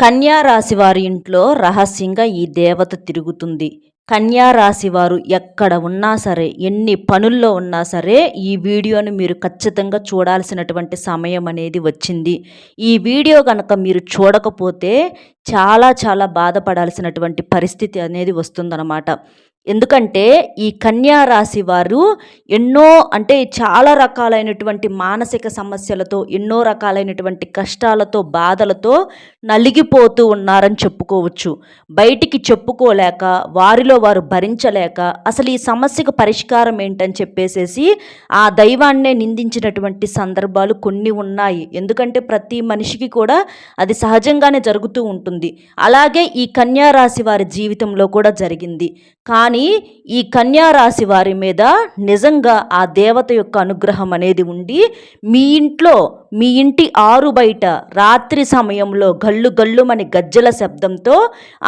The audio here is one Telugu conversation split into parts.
కన్యా రాశి వారి ఇంట్లో రహస్యంగా ఈ దేవత తిరుగుతుంది. కన్యా రాశి వారు ఎక్కడ ఉన్నా సరే ఎన్ని పనుల్లో ఉన్నా సరే ఈ వీడియోను మీరు ఖచ్చితంగా చూడాల్సినటువంటి సమయం అనేది వచ్చింది. ఈ వీడియో కనుక మీరు చూడకపోతే చాలా చాలా బాధపడాల్సినటువంటి పరిస్థితి అనేది వస్తుందన్నమాట. ఎందుకంటే ఈ కన్యా రాశి వారు ఎన్నో అంటే చాలా రకాలైనటువంటి మానసిక సమస్యలతో ఎన్నో రకాలైనటువంటి కష్టాలతో బాధలతో నలిగిపోతూ ఉన్నారని చెప్పుకోవచ్చు. బయటికి చెప్పుకోలేక వారిలో వారు భరించలేక అసలు ఈ సమస్యకు పరిష్కారం ఏంటని చెప్పేసేసి ఆ దైవాన్నే నిందించినటువంటి సందర్భాలు కొన్ని ఉన్నాయి. ఎందుకంటే ప్రతి మనిషికి కూడా అది సహజంగానే జరుగుతూ ఉంటుంది. అలాగే ఈ కన్యా రాశి వారి జీవితంలో కూడా జరిగింది. కానీ ఈ కన్యారాశి వారి మీద నిజంగా ఆ దేవత యొక్క అనుగ్రహం అనేది ఉండి మీ ఇంట్లో మీ ఇంటి ఆరు బయట రాత్రి సమయంలో గల్లు గల్లుమని గజ్జల శబ్దంతో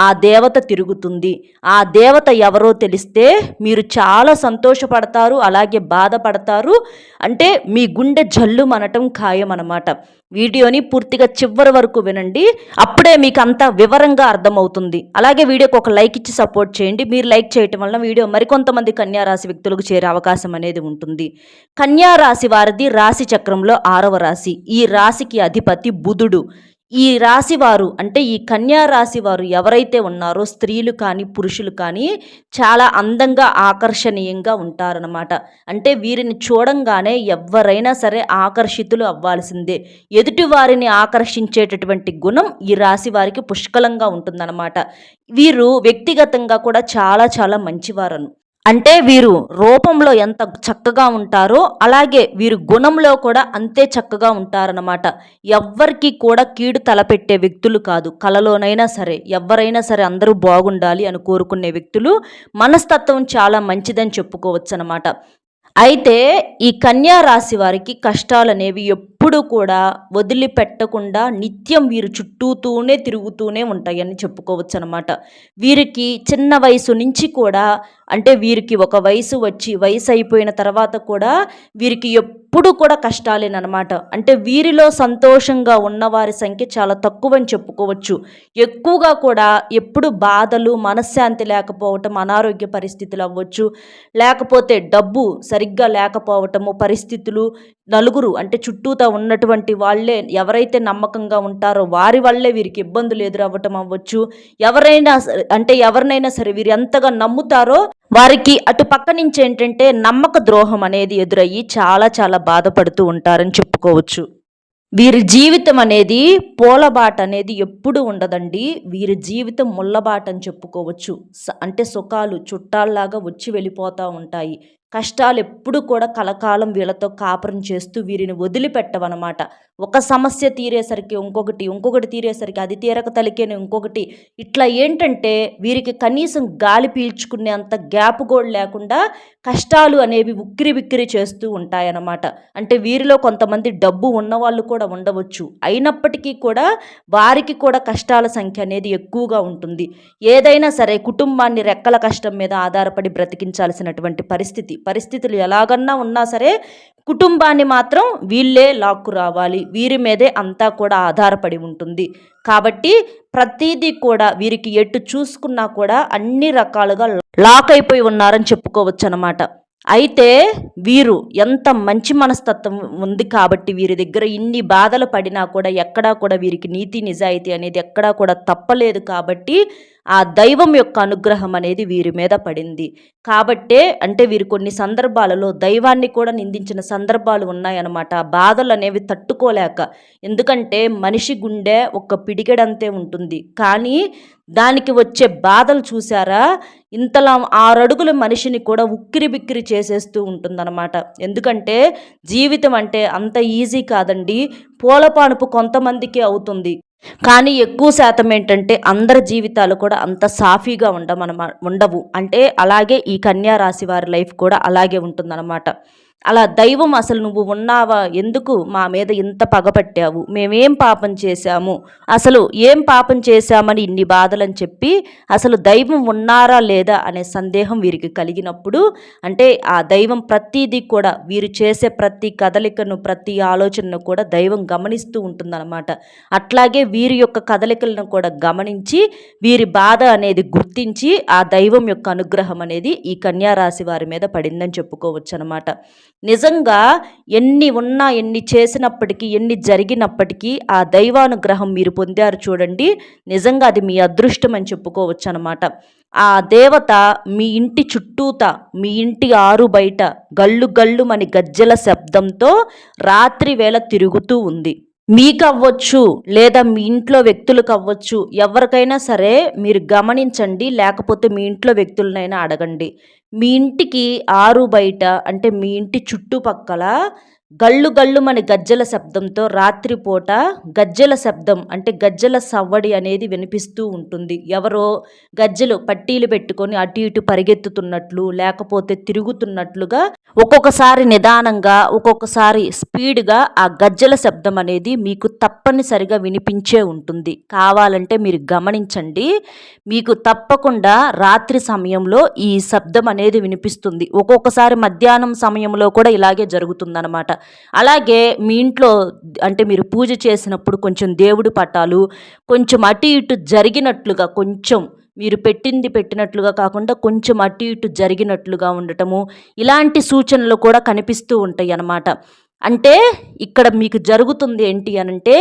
ఆ దేవత తిరుగుతుంది. ఆ దేవత ఎవరో తెలిస్తే మీరు చాలా సంతోషపడతారు అలాగే బాధపడతారు. అంటే మీ గుండె జల్లు మనటం ఖాయం అనమాట వీడియోని పూర్తిగా చివరి వరకు వినండి. అప్పుడే మీకు అంత వివరంగా అర్థమవుతుంది. అలాగే వీడియోకి ఒక లైక్ ఇచ్చి సపోర్ట్ చేయండి. మీరు లైక్ చేయటం వలన వీడియో మరికొంతమంది కన్యారాశి వ్యక్తులకు చేరే అవకాశం అనేది ఉంటుంది. కన్యారాశి వారిది రాశి చక్రంలో ఆరవ రాశి. ఈ రాశికి అధిపతి బుధుడు. ఈ రాశివారు అంటే ఈ కన్యా రాశి వారు ఎవరైతే ఉన్నారో స్త్రీలు కానీ పురుషులు కానీ చాలా అందంగా ఆకర్షణీయంగా ఉంటారనమాట అంటే వీరిని చూడంగానే ఎవరైనా సరే ఆకర్షితులు అవ్వాల్సిందే. ఎదుటి వారిని ఆకర్షించేటటువంటి గుణం ఈ రాశి వారికి పుష్కలంగా ఉంటుందన్నమాట. వీరు వ్యక్తిగతంగా కూడా చాలా చాలా మంచివారను. అంటే వీరు రూపంలో ఎంత చక్కగా ఉంటారో అలాగే వీరు గుణంలో కూడా అంతే చక్కగా ఉంటారన్నమాట. ఎవ్వరికి కూడా కీడు తలపెట్టే వ్యక్తులు కాదు. కలలోనైనా సరే ఎవరైనా సరే అందరూ బాగుండాలి అని కోరుకునే వ్యక్తులు మనస్తత్వం చాలా మంచిదని చెప్పుకోవచ్చు అనమాట అయితే ఈ కన్యా రాశి వారికి కష్టాలు అనేవి ఎప్పుడు కూడా వదిలిపెట్టకుండా నిత్యం వీరు చుట్టూతూనే తిరుగుతూనే ఉంటాయని చెప్పుకోవచ్చు అనమాట వీరికి చిన్న వయసు నుంచి కూడా అంటే వీరికి ఒక వయసు వచ్చి వయసు అయిపోయిన తర్వాత కూడా వీరికి ఎప్పుడు కూడా కష్టాలేనమాట అంటే వీరిలో సంతోషంగా ఉన్నవారి సంఖ్య చాలా తక్కువ అని చెప్పుకోవచ్చు. ఎక్కువగా కూడా ఎప్పుడు బాధలు మనశ్శాంతి లేకపోవటం అనారోగ్య పరిస్థితులు అవ్వచ్చు. లేకపోతే డబ్బు సరిగ్గా లేకపోవటము పరిస్థితులు నలుగురు అంటే చుట్టూతా ఉన్నటువంటి వాళ్ళే ఎవరైతే నమ్మకంగా ఉంటారో వారి వల్లే వీరికి ఇబ్బందులు ఎదురవ్వటం అవ్వచ్చు. ఎవరైనా అంటే ఎవరినైనా సరే వీరు ఎంతగా నమ్ముతారో వారికి అటు పక్క నుంచి ఏంటంటే నమ్మక ద్రోహం అనేది ఎదురయ్యి చాలా చాలా బాధపడుతూ ఉంటారని చెప్పుకోవచ్చు. వీరి జీవితం అనేది పూలబాట అనేది ఎప్పుడు ఉండదండి. వీరి జీవితం ముళ్ళబాట అని చెప్పుకోవచ్చు అంటే సుఖాలు చుట్టాల్లాగా వచ్చి వెళ్ళిపోతూ ఉంటాయి. కష్టాలు ఎప్పుడు కూడా కలకాలం వీళ్ళతో కాపురం చేస్తూ వీరిని వదిలిపెట్టవన్నమాట. ఒక సమస్య తీరేసరికి ఇంకొకటి ఇంకొకటి తీరేసరికి అది తీరక తలికేను ఇంకొకటి. ఇట్లా ఏంటంటే వీరికి కనీసం గాలి పీల్చుకునే అంత గ్యాప్ కూడా లేకుండా కష్టాలు అనేవి ఉక్కిరి బిక్కిరి చేస్తూ ఉంటాయన్నమాట. అంటే వీరిలో కొంతమంది డబ్బు ఉన్నవాళ్ళు కూడా ఉండవచ్చు. అయినప్పటికీ కూడా వారికి కూడా కష్టాల సంఖ్య అనేది ఎక్కువగా ఉంటుంది. ఏదైనా సరే కుటుంబాన్ని రెక్కల కష్టం మీద ఆధారపడి బ్రతికించాల్సినటువంటి పరిస్థితి. పరిస్థితులు ఎలాగన్నా ఉన్నా సరే కుటుంబాన్ని మాత్రం వీళ్ళే లాక్కు రావాలి. వీరి మీదే అంతా కూడా ఆధారపడి ఉంటుంది. కాబట్టి ప్రతిదీ కూడా వీరికి ఎటు చూసుకున్నా కూడా అన్ని రకాలుగా లాక్ అయిపోయి ఉన్నారని చెప్పుకోవచ్చు అనమాట అయితే వీరు ఎంత మంచి మనస్తత్వం ఉంది కాబట్టి వీరి దగ్గర ఇన్ని బాధలు పడినా కూడా ఎక్కడా కూడా వీరికి నీతి నిజాయితీ అనేది ఎక్కడా కూడా తప్పలేదు కాబట్టి ఆ దైవం యొక్క అనుగ్రహం అనేది వీరి మీద పడింది. కాబట్టే అంటే వీరు కొన్ని సందర్భాలలో దైవాన్ని కూడా నిందించిన సందర్భాలు ఉన్నాయన్నమాట. ఆ బాధలు అనేవి తట్టుకోలేక. ఎందుకంటే మనిషి గుండె ఒక పిడిగడంతే ఉంటుంది. కానీ దానికి వచ్చే బాధలు చూసారా ఇంతలా ఆరడుగుల మనిషిని కూడా ఉక్కిరి బిక్కిరి చేసేస్తూ ఉంటుందన్నమాట. ఎందుకంటే జీవితం అంటే అంత ఈజీ కాదండి. పూలపానుపు కొంతమందికి అవుతుంది. కానీ ఎక్కువ శాతం ఏంటంటే అందరి జీవితాలు కూడా అంత సాఫీగా ఉండమనమా ఉండవు. అంటే అలాగే ఈ కన్యా రాశి వారి లైఫ్ కూడా అలాగే ఉంటుందన్నమాట. అలా దైవం అసలు నువ్వు ఉన్నావా? ఎందుకు మా మీద ఇంత పగపట్టావు మేమేం పాపం చేశాము? అసలు ఏం పాపం చేశామని ఇన్ని బాధలని చెప్పి అసలు దైవం ఉన్నారా లేదా అనే సందేహం వీరికి కలిగినప్పుడు అంటే ఆ దైవం ప్రతిదీ కూడా వీరు చేసే ప్రతి కదలికను ప్రతి ఆలోచనను కూడా దైవం గమనిస్తూ ఉంటుందన్నమాట. అట్లాగే వీరి యొక్క కదలికలను కూడా గమనించి వీరి బాధ అనేది గుర్తించి ఆ దైవం యొక్క అనుగ్రహం అనేది ఈ కన్యారాశి వారి మీద పడిందని చెప్పుకోవచ్చు అనమాట నిజంగా ఎన్ని ఉన్నా ఎన్ని చేసినప్పటికీ ఎన్ని జరిగినప్పటికీ ఆ దైవానుగ్రహం మీరు పొందారు చూడండి. నిజంగా అది మీ అదృష్టం అని చెప్పుకోవచ్చు అనమాట ఆ దేవత మీ ఇంటి చుట్టూత మీ ఇంటి ఆరు బయట గల్లు గల్లుమని గజ్జల శబ్దంతో రాత్రి వేళ తిరుగుతూ ఉంది. మీకు అవ్వచ్చు లేదా మీ ఇంట్లో వ్యక్తులకు అవ్వచ్చు ఎవరికైనా సరే మీరు గమనించండి లేకపోతే మీ ఇంట్లో వ్యక్తులనైనా అడగండి. మీ ఇంటికి ఆరు బయట అంటే మీ ఇంటి చుట్టుపక్కల గళ్ళు గళ్ళుమని గజ్జల శబ్దంతో రాత్రిపూట గజ్జల శబ్దం అంటే గజ్జల సవ్వడి అనేది వినిపిస్తూ ఉంటుంది. ఎవరో గజ్జలు పట్టీలు పెట్టుకొని అటు ఇటు పరిగెత్తుతున్నట్లు లేకపోతే తిరుగుతున్నట్లుగా ఒక్కొక్కసారి నిదానంగా ఒక్కొక్కసారి స్పీడ్గా ఆ గజ్జల శబ్దం అనేది మీకు తప్పనిసరిగా వినిపించే ఉంటుంది. కావాలంటే మీరు గమనించండి మీకు తప్పకుండా రాత్రి సమయంలో ఈ శబ్దం అనేది వినిపిస్తుంది. ఒక్కొక్కసారి మధ్యాహ్నం సమయంలో కూడా ఇలాగే జరుగుతుందన్నమాట. అలాగే మీ ఇంట్లో అంటే మీరు పూజ చేసినప్పుడు కొంచెం దేవుడి పటాలు కొంచెం అటు ఇటు జరిగినట్లుగా కొంచెం మీరు పెట్టింది పెట్టినట్లుగా కాకుండా కొంచెం అటు ఇటు జరిగినట్లుగా ఉండటము ఇలాంటి సూచనలు కూడా కనిపిస్తూ ఉంటాయి అన్నమాట. అంటే ఇక్కడ మీకు జరుగుతుంది ఏంటి అనంటే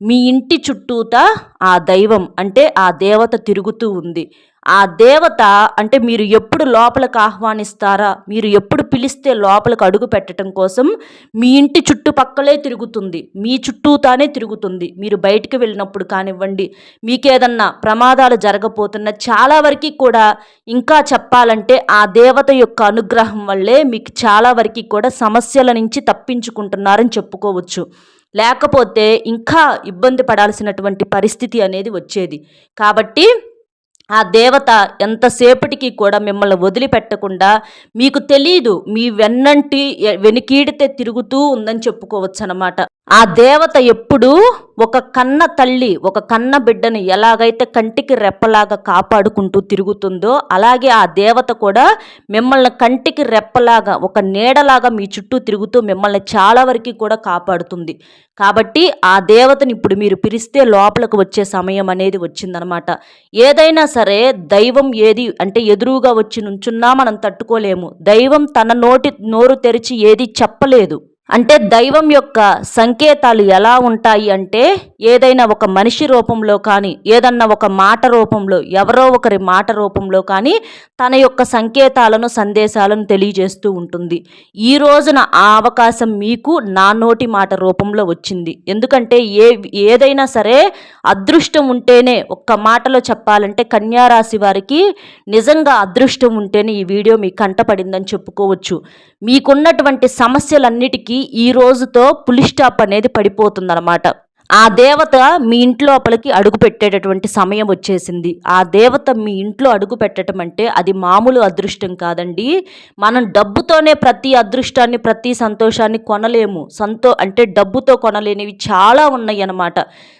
మీ ఇంటి చుట్టూత ఆ దైవం అంటే ఆ దేవత తిరుగుతూ ఉంది. ఆ దేవత అంటే మీరు ఎప్పుడు లోపలికి ఆహ్వానిస్తారా? మీరు ఎప్పుడు పిలిస్తే లోపలికి అడుగు పెట్టడం కోసం మీ ఇంటి చుట్టుపక్కలే తిరుగుతుంది. మీ చుట్టూతానే తిరుగుతుంది. మీరు బయటికి వెళ్ళినప్పుడు కానివ్వండి మీకేదన్నా ప్రమాదాలు జరగపోతున్న చాలా వరకు కూడా ఇంకా చెప్పాలంటే ఆ దేవత యొక్క అనుగ్రహం వల్లే మీకు చాలా వరకు కూడా సమస్యల నుంచి తప్పించుకుంటున్నారని చెప్పుకోవచ్చు. లేకపోతే ఇంకా ఇబ్బంది పడాల్సినటువంటి పరిస్థితి అనేది వచ్చేది. కాబట్టి ఆ దేవత ఎంతసేపటికి కూడా మిమ్మల్ని వదిలిపెట్టకుండా మీకు తెలియదు మీ వెన్నంటి వెనుకీడితే తిరుగుతూ ఉందని చెప్పుకోవచ్చు అనమాట ఆ దేవత ఎప్పుడూ ఒక కన్న తల్లి ఒక కన్న బిడ్డని ఎలాగైతే కంటికి రెప్పలాగా కాపాడుకుంటూ తిరుగుతుందో అలాగే ఆ దేవత కూడా మిమ్మల్ని కంటికి రెప్పలాగా ఒక నీడలాగా మీ చుట్టూ తిరుగుతూ మిమ్మల్ని చాలా వరకు కూడా కాపాడుతుంది. కాబట్టి ఆ దేవతని ఇప్పుడు మీరు పిలిస్తే లోపలికి వచ్చే సమయం అనేది వచ్చిందనమాట. ఏదైనా సరే దైవం ఏది అంటే ఎదురుగా వచ్చి నుంచున్నా మనం తట్టుకోలేము. దైవం తన నోటి నోరు తెరిచి ఏది చెప్పలేదు. అంటే దైవం యొక్క సంకేతాలు ఎలా ఉంటాయి అంటే ఏదైనా ఒక మనిషి రూపంలో కానీ ఏదన్నా ఒక మాట రూపంలో ఎవరో ఒకరి మాట రూపంలో కానీ తన యొక్క సంకేతాలను సందేశాలను తెలియజేస్తూ ఉంటుంది. ఈ రోజున ఆ అవకాశం మీకు నా నోటి మాట రూపంలో వచ్చింది. ఎందుకంటే ఏ ఏదైనా సరే అదృష్టం ఉంటేనే ఒక్క మాటలో చెప్పాలంటే కన్యారాశి వారికి నిజంగా అదృష్టం ఉంటేనే ఈ వీడియో మీ కంటపడిందని చెప్పుకోవచ్చు. మీకున్నటువంటి సమస్యలన్నిటికీ ఈ రోజుతో పులి స్టాప్ అనేది పడిపోతుందన్నమాట. ఆ దేవత మీ ఇంట్లో లోపలికి అడుగు పెట్టేటటువంటి సమయం వచ్చేసింది. ఆ దేవత మీ ఇంట్లో అడుగు పెట్టడం అంటే అది మామూలు అదృష్టం కాదండి. మనం డబ్బుతోనే ప్రతి అదృష్టాన్ని ప్రతి సంతోషాన్ని కొనలేము. సంతో అంటే డబ్బుతో కొనలేనివి చాలా ఉన్నాయి అన్నమాట.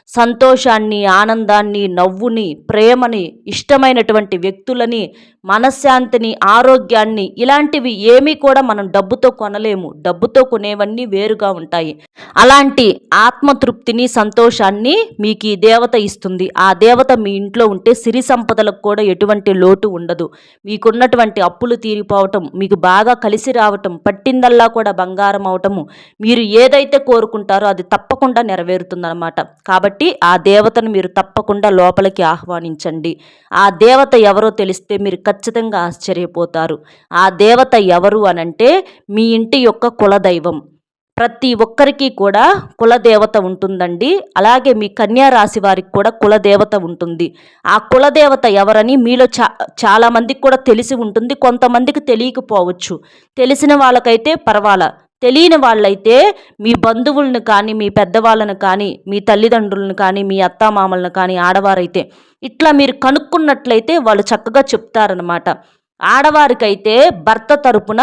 సంతోషాన్ని ఆనందాన్ని నవ్వుని ప్రేమని ఇష్టమైనటువంటి వ్యక్తులని మనశ్శాంతిని ఆరోగ్యాన్ని ఇలాంటివి ఏమీ కూడా మనం డబ్బుతో కొనలేము. డబ్బుతో కొనేవన్నీ వేరుగా ఉంటాయి. అలాంటి ఆత్మతృప్తిని సంతోషాన్ని మీకు ఈ దేవత ఇస్తుంది. ఆ దేవత మీ ఇంట్లో ఉంటే సిరి సంపదలకు కూడా ఎటువంటి లోటు ఉండదు. మీకున్నటువంటి అప్పులు తీరిపోవటం మీకు బాగా కలిసి రావటం పట్టిందల్లా కూడా బంగారం అవటము మీరు ఏదైతే కోరుకుంటారో అది తప్పకుండా నెరవేరుతుందన్నమాట. కాబట్టి కాబట్టి ఆ దేవతను మీరు తప్పకుండా లోపలికి ఆహ్వానించండి. ఆ దేవత ఎవరో తెలిస్తే మీరు ఖచ్చితంగా ఆశ్చర్యపోతారు. ఆ దేవత ఎవరు అనంటే మీ ఇంటి యొక్క కులదైవం. ప్రతి ఒక్కరికి కూడా కులదేవత ఉంటుందండి. అలాగే మీ కన్యా రాశి వారికి కూడా కులదేవత ఉంటుంది. ఆ కులదేవత ఎవరని మీలో చా చాలామందికి కూడా తెలిసి ఉంటుంది. కొంతమందికి తెలియకపోవచ్చు. తెలిసిన వాళ్ళకైతే పర్వాలా. తెలియని వాళ్ళైతే మీ బంధువులను కానీ మీ పెద్దవాళ్ళను కానీ మీ తల్లిదండ్రులను కానీ మీ అత్తామామలను కానీ ఆడవారైతే ఇట్లా మీరు కనుక్కున్నట్లయితే వాళ్ళు చక్కగా చెప్తారనమాట ఆడవారికైతే భర్త తరపున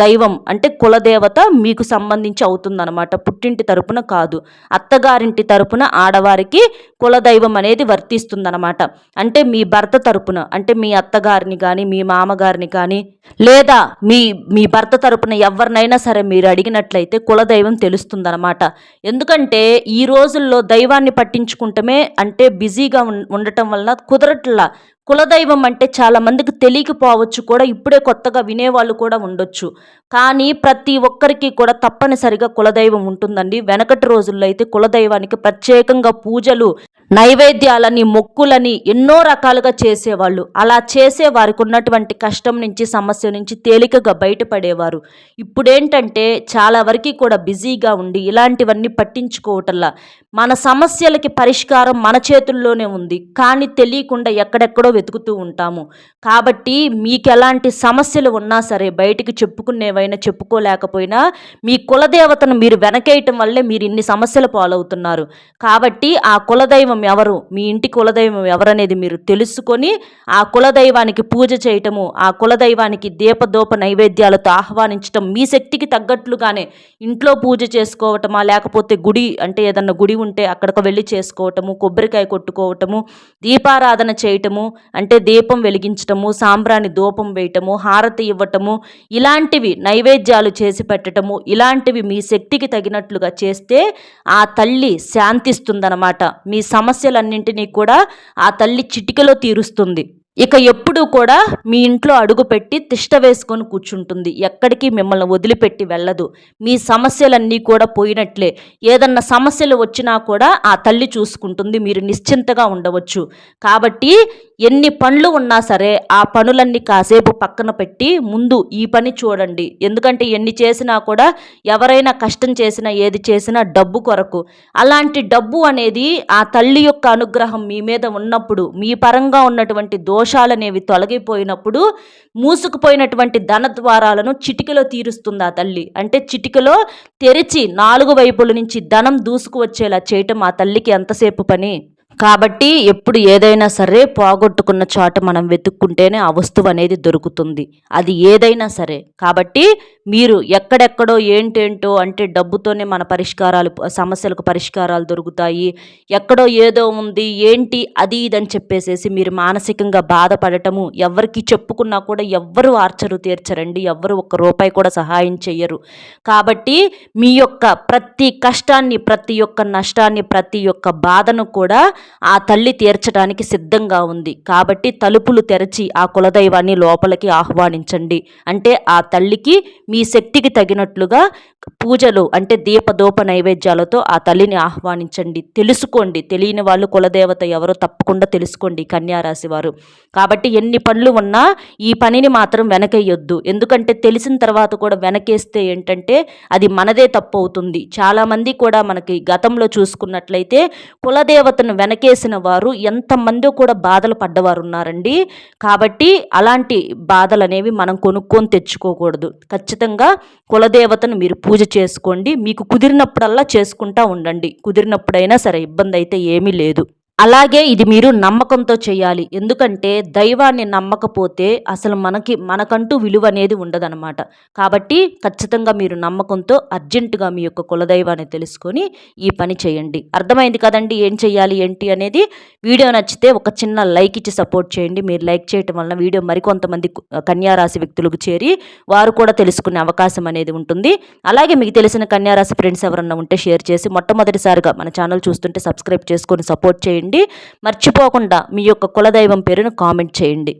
దైవం అంటే కులదేవత మీకు సంబంధించి అవుతుందన్నమాట. పుట్టింటి తరపున కాదు. అత్తగారింటి తరపున ఆడవారికి కులదైవం అనేది వర్తిస్తుందన్నమాట. అంటే మీ భర్త తరపున అంటే మీ అత్తగారిని కానీ మీ మామగారిని కానీ లేదా మీ మీ భర్త తరపున ఎవరినైనా సరే మీరు అడిగినట్లయితే కులదైవం తెలుస్తుందన్నమాట. ఎందుకంటే ఈ రోజుల్లో దైవాన్ని పట్టించుకుంటమే అంటే బిజీగా ఉండటం వలన కుదరట్లా కులదైవం అంటే చాలామందికి తెలియకపోవచ్చు కూడా ఇప్పుడే కొత్తగా వినేవాళ్ళు కూడా ఉండొచ్చు. కానీ ప్రతి ఒక్కరికి కూడా తప్పనిసరిగా కులదైవం ఉంటుందండి. వెనకటి రోజుల్లో అయితే కులదైవానికి ప్రత్యేకంగా పూజలు నైవేద్యాలని మొక్కులని ఎన్నో రకాలుగా చేసేవాళ్ళు. అలా చేసే వారికి ఉన్నటువంటి కష్టం నుంచి సమస్య నుంచి తేలికగా బయటపడేవారు. ఇప్పుడేంటంటే చాలా వరకు కూడా బిజీగా ఉండి ఇలాంటివన్నీ పట్టించుకోవటంలా. మన సమస్యలకి పరిష్కారం మన చేతుల్లోనే ఉంది. కానీ తెలియకుండా ఎక్కడెక్కడో వెతుకుతూ ఉంటాము. కాబట్టి మీకు ఎలాంటి సమస్యలు ఉన్నా సరే బయటికి చెప్పుకునేవైనా చెప్పుకోలేకపోయినా మీ కులదేవతను మీరు వెనకేయటం వల్లే మీరు ఇన్ని సమస్యలు పాలవుతున్నారు. కాబట్టి ఆ కులదైవం ఎవరు? మీ ఇంటి కులదైవం ఎవరనేది మీరు తెలుసుకొని ఆ కులదైవానికి పూజ చేయటము ఆ కులదైవానికి దీపదోప నైవేద్యాలతో ఆహ్వానించటం మీ శక్తికి తగ్గట్లుగానే ఇంట్లో పూజ చేసుకోవటమా లేకపోతే గుడి అంటే ఏదన్నా గుడి ఉంటే అక్కడికి వెళ్ళి చేసుకోవటము కొబ్బరికాయ కొట్టుకోవటము దీపారాధన చేయటము అంటే దీపం వెలిగించటము సాంబ్రాణి దూపం వేయటము హారతి ఇవ్వటము ఇలాంటివి నైవేద్యాలు చేసి పెట్టటము ఇలాంటివి మీ శక్తికి తగినట్లుగా చేస్తే ఆ తల్లి శాంతిస్తుందనమాట మీ సమస్యలన్నింటినీ కూడా ఆ తల్లి చిటికలో తీరుస్తుంది. ఇక ఎప్పుడు కూడా మీ ఇంట్లో అడుగుపెట్టి తిష్ట వేసుకొని కూర్చుంటుంది. ఎక్కడికి మిమ్మల్ని వదిలిపెట్టి వెళ్ళదు. మీ సమస్యలన్నీ కూడా పోయినట్లే. ఏదన్నా సమస్యలు వచ్చినా కూడా ఆ తల్లి చూసుకుంటుంది. మీరు నిశ్చింతగా ఉండవచ్చు. కాబట్టి ఎన్ని పనులు ఉన్నా సరే ఆ పనులన్నీ కాసేపు పక్కన పెట్టి ముందు ఈ పని చూడండి. ఎందుకంటే ఎన్ని చేసినా కూడా ఎవరైనా కష్టం చేసినా ఏది చేసినా డబ్బు కొరకు. అలాంటి డబ్బు అనేది ఆ తల్లి యొక్క అనుగ్రహం మీ మీద ఉన్నప్పుడు మీ పరంగా ఉన్నటువంటి దోష దోషాలనేవి తొలగిపోయినప్పుడు మూసుకుపోయినటువంటి ధన ద్వారాలను చిటికలో తీరుస్తుంది ఆ తల్లి? అంటే చిటికలో తెరిచి నాలుగు వైపుల నుంచి ధనం దూసుకు వచ్చేలా చేయటం ఆ తల్లికి ఎంతసేపు పని? కాబట్టి ఎప్పుడు ఏదైనా సరే పోగొట్టుకున్న చోట మనం వెతుక్కుంటేనే ఆ వస్తువు అనేది దొరుకుతుంది. అది ఏదైనా సరే. కాబట్టి మీరు ఎక్కడెక్కడో ఏంటేంటో అంటే డబ్బుతోనే మన పరిష్కారాలు సమస్యలకు పరిష్కారాలు దొరుకుతాయి. ఎక్కడో ఏదో ఉంది ఏంటి అది ఇదని చెప్పేసేసి మీరు మానసికంగా బాధపడటము ఎవరికి చెప్పుకున్నా కూడా ఎవ్వరు ఆర్చరు తీర్చరండి. ఎవ్వరు ఒక్క రూపాయి కూడా సహాయం చెయ్యరు. కాబట్టి మీ యొక్క ప్రతి కష్టాన్ని ప్రతి ఒక్క నష్టాన్ని ప్రతి ఒక్క బాధను కూడా ఆ తల్లి తీర్చడానికి సిద్ధంగా ఉంది. కాబట్టి తలుపులు తెరచి ఆ కులదైవాన్ని లోపలికి ఆహ్వానించండి. అంటే ఆ తల్లికి మీ శక్తికి తగినట్లుగా పూజలు అంటే దీపదోప నైవేద్యాలతో ఆ తల్లిని ఆహ్వానించండి. తెలుసుకోండి. తెలియని వాళ్ళు కులదేవత ఎవరో తప్పకుండా తెలుసుకోండి కన్యారాశి వారు. కాబట్టి ఎన్ని పనులు ఉన్నా ఈ పనిని మాత్రం వెనకేయొద్దు. ఎందుకంటే తెలిసిన తర్వాత కూడా వెనకేస్తే ఏంటంటే అది మనదే తప్పు అవుతుంది చాలామంది కూడా మనకి గతంలో చూసుకున్నట్లయితే కులదేవతను వెనకేసిన వారు ఎంతమందో కూడా బాధలు పడ్డవారు ఉన్నారండి కాబట్టి అలాంటి బాధలు అనేవి మనం కొనుక్కొని తెచ్చుకోకూడదు. ఖచ్చితంగా ఖచ్చితంగా కులదేవతను మీరు పూజ చేసుకోండి. మీకు కుదిరినప్పుడల్లా చేసుకుంటా ఉండండి. కుదిరినప్పుడైనా సరే ఇబ్బంది అయితే ఏమీ లేదు. అలాగే ఇది మీరు నమ్మకంతో చేయాలి. ఎందుకంటే దైవాన్ని నమ్మకపోతే అసలు మనకి మనకంటూ విలువ అనేది ఉండదనమాట కాబట్టి ఖచ్చితంగా మీరు నమ్మకంతో అర్జెంటుగా మీ యొక్క కులదైవాన్ని తెలుసుకొని ఈ పని చేయండి. అర్థమైంది కదండి ఏం చేయాలి ఏంటి అనేది? వీడియో నచ్చితే ఒక చిన్న లైక్ ఇచ్చి సపోర్ట్ చేయండి. మీరు లైక్ చేయటం వలన వీడియో మరికొంతమంది కన్యారాశి వ్యక్తులకు చేరి వారు కూడా తెలుసుకునే అవకాశం అనేది ఉంటుంది. అలాగే మీకు తెలిసిన కన్యారాశి ఫ్రెండ్స్ ఎవరన్నా ఉంటే షేర్ చేసి మొట్టమొదటిసారిగా మన ఛానల్ చూస్తుంటే సబ్స్క్రైబ్ చేసుకొని సపోర్ట్ చేయండి. చేయండి. మర్చిపోకుండా మీ యొక్క కులదైవం పేరును కామెంట్ చేయండి.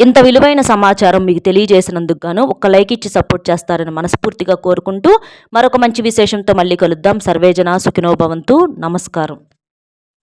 ఇంత విలువైన సమాచారం మీకు తెలియజేసినందుకు గాను ఒక లైక్ ఇచ్చి సపోర్ట్ చేస్తారని మనస్ఫూర్తిగా కోరుకుంటూ మరొక మంచి విశేషంతో మళ్ళీ కలుద్దాం. సర్వేజన సుఖినోభవంతు నమస్కారం.